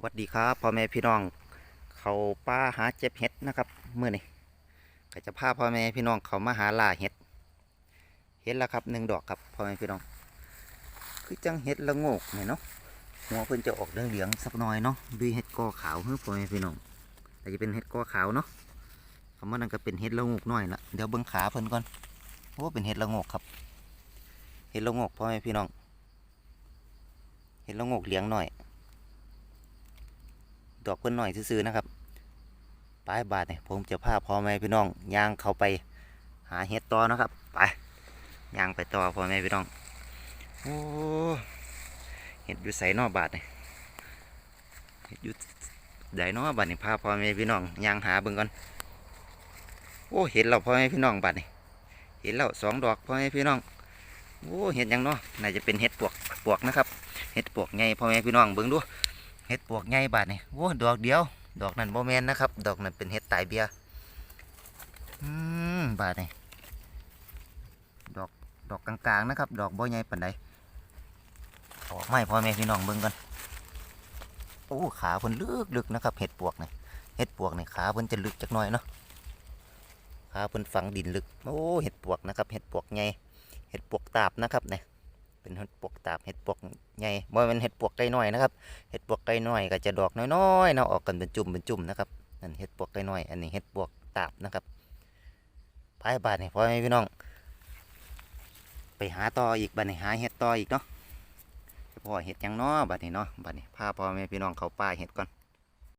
สวัสดีครับพ่อแม่พี่น้อง เขาป้าหาเจ็บเห็ดนะครับเมื่อนี้ก็จะพาพ่อแม่พี่น้องเขามาหาล่าเห็ดเห็ดแล้วครับหนึ่งดอกครับพ่อแม่พี่น้อง คือจังเห็ดละโงกเนี่ยเนาะหัวเพิ่นจะออกเหลืองๆสักหน่อยเนาะด้วยเห็ดกอขาวเฮ้พ่อแม่พี่น้องแต่จะเป็นเห็ดกอขาวเนาะคำว่านั่นก็เป็นเห็ดละโงกน้อยละเดี๋ยวเบิ้งขาเพิ่นก่อนโอ้เป็นเห็ดละโงกครับเห็ดละโงกพ่อแม่พี่น้องเห็ดละโงกเหลียงหน่อย ดอกเพิ่นหน่อยซื่อๆนะครับปลายบาทเนี่ยผมจะพาพ่อแม่พี่น้องย่างเข้าไปหาเห็ดต่อนะครับ ไปย่างไปต่อพ่อแม่พี่น้องโอ้เห็ดอยู่ใส่นอบาทเนี่ยเห็ดอยู่ใดนอบาทนี่ยพาพ่อแม่พี่น้องย่างหาเบิ่งก่อนโอ้เห็นเราพ่อแม่พี่น้องบาทนี่ยเห็นแล้วสองดอกพ่อแม่พี่น้องโอ้เห็ดยังเนาะน่าจะเป็นเห็ดปวกปวกนะครับเห็ดปวกไงพ่อแม่พี่น้องเบิ่งดู เห็ดปวกใหญ่บาดนี่โอ้ดอกเดียว ดอกนั้นโมแมนนะครับ ดอกนั้นเป็นเห็ดตายเบียอืมบาดนี่ดอกดอกกลางๆนะครับ ดอกบ่ใหญ่ปานใดออกไม่พ่อแม่พี่น้องเบิ่งกันโอ้ขาเพิ่นลึกๆนะครับเห็ดปวกนี่เห็ดปวกนี่ขาเพิ่นจะลึกจักหน่อยเนาะขาเพิ่นฝังดินลึกโอ้เห็ดปวกนะครับ เห็ดปวกใหญ่เห็ดปวกตาบนะครับเนี่ย เป็นเห็ดปวกตาบเห็ดปวกใหญ่บ่แม่นเห็ดปวกไก่น้อยนะครับเห็ดปวกไก่น้อยก็จะดอกน้อยๆเนาะออกกันเป็นจุ่มเป็นจุ่มนะครับนั่นเห็ดปวกไก่น้อย อันนี้เห็ดปวกตาบนะครับไปบาทนี่พ่อแม่พี่น้อง ไปหาต่ออีกบาทนี่หาเห็ดต่ออีกเนาะพ่อเห็ดยังเนาะบาทนี่เนาะบาทนี่พาพ่อแม่พี่น้องเขาป่าเห็ดก่อน